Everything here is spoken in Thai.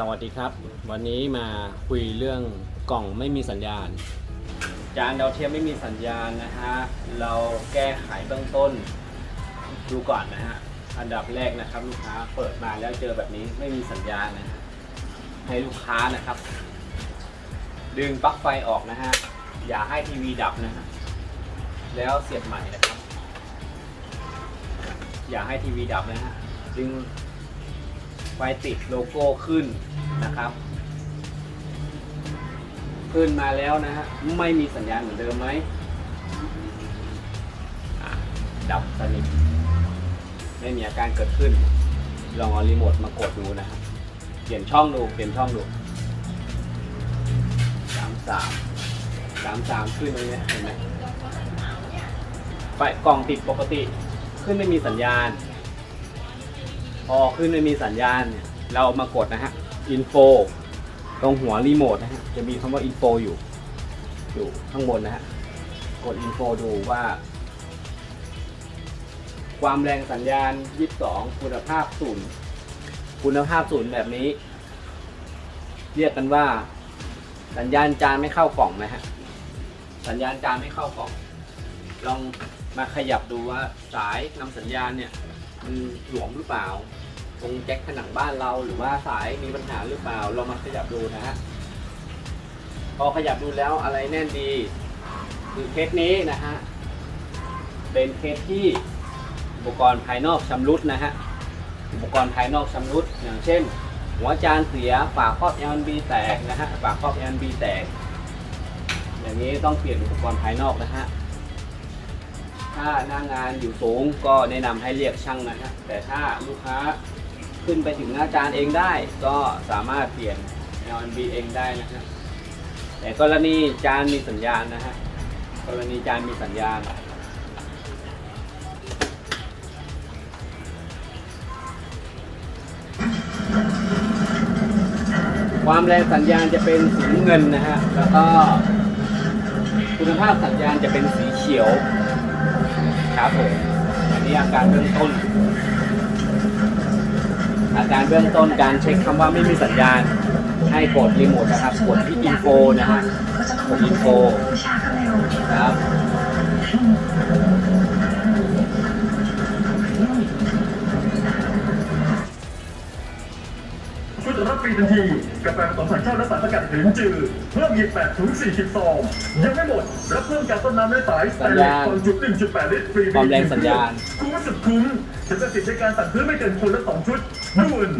สวัสดีครับ วันนี้มาคุยเรื่องกล่องไม่มีสัญญาณ จานดาวเทียมไม่มีสัญญาณนะฮะ เราแก้ไขเบื้องต้น ดูก่อนนะฮะ อันดับแรกนะครับ ลูกค้าเปิดมาแล้วเจอแบบนี้ไม่มีสัญญาณนะฮะให้ลูกค้านะครับ ดึงปลั๊กไฟออกนะฮะ อย่าให้ทีวีดับนะฮะ แล้วเสียบใหม่นะครับ อย่าให้ทีวีดับนะฮะ ดึง ไฟติดโลโก้ขึ้นนะครับ ขึ้นมาแล้วนะฮะไม่มีสัญญาณเหมือนเดิมไหมดับสนิทไม่มีอาการเกิดขึ้น ลองเอารีโมทมากดดูนะครับเปลี่ยนช่องดูเปลี่ยนช่องดูสามสามสามสามขึ้นตรงนี้เห็นไหมไฟกล่องติดปกติ ขึ้นไม่มีสัญญาณ พอขึ้นไม่มีสัญญาณเนี่ย เรามากดนะฮะ info ตรงหัวรีโมทนะฮะจะมีคำว่า info อยู่ อยู่ข้างบนนะฮะกด info ดูว่า ความแรงสัญญาณ 22 คุณภาพศูนย์คุณภาพศูนย์แบบนี้ เรียกกันว่า สัญญาณจานไม่เข้ากล่องนะฮะสัญญาณจานไม่เข้ากล่อง ลองมาขยับดูว่าสายนำสัญญาณเนี่ย มันหลวมหรือเปล่า ตรงแจ็คผนังบ้านเราหรือว่าสายมีปัญหาหรือเปล่า เรามาขยับดูนะฮะพอขยับดูแล้วอะไรแน่นดีคือเคสนี้นะฮะเป็นเคสที่อุปกรณ์ภายนอกชำรุดนะฮะอุปกรณ์ภายนอกชำรุดอย่างเช่น หัวจานเสียฝาครอบ LNB แตกนะฮะฝาครอบ LNB แตก อย่างนี้ต้องเปลี่ยนอุปกรณ์ภายนอกนะฮะ ถ้าหน้างานอยู่สูงก็แนะนำให้เรียกช่างนะฮะแต่ถ้าลูกค้าขึ้นไปถึงหน้าจานเองได้ ก็สามารถเปลี่ยน LNB เองได้นะฮะแต่กรณีจานมีสัญญาณนะฮะกรณีจานมีสัญญาณ ความแรงสัญญาณจะเป็นสีน้ำเงินนะฮะแล้วก็คุณภาพสัญญาณจะเป็นสีเขียว ครับผมอันนี้อาการเบื้องต้น อาการเบื้องต้นการเช็คคำว่าไม่มีสัญญาณ ให้กดรีโมทนะครับ กดที่อินโฟนะฮะกดอินโฟนะครับ ฟรีทันทีกาแฟผสมสารชาติและสารสกัดถึงจืดเพิ่มหยิบ8ถึง40ซองยังไม่หมดรับเพิ่มการต้นน้ำในสายสแตนเลสตอนจุด1.8ลิตรฟรีความแรงสัญญาณคุ้มสุดคุ้มจะจะสิทธิ์ในการสั่งซื้อไม่เกินคนละ2ชุดด่น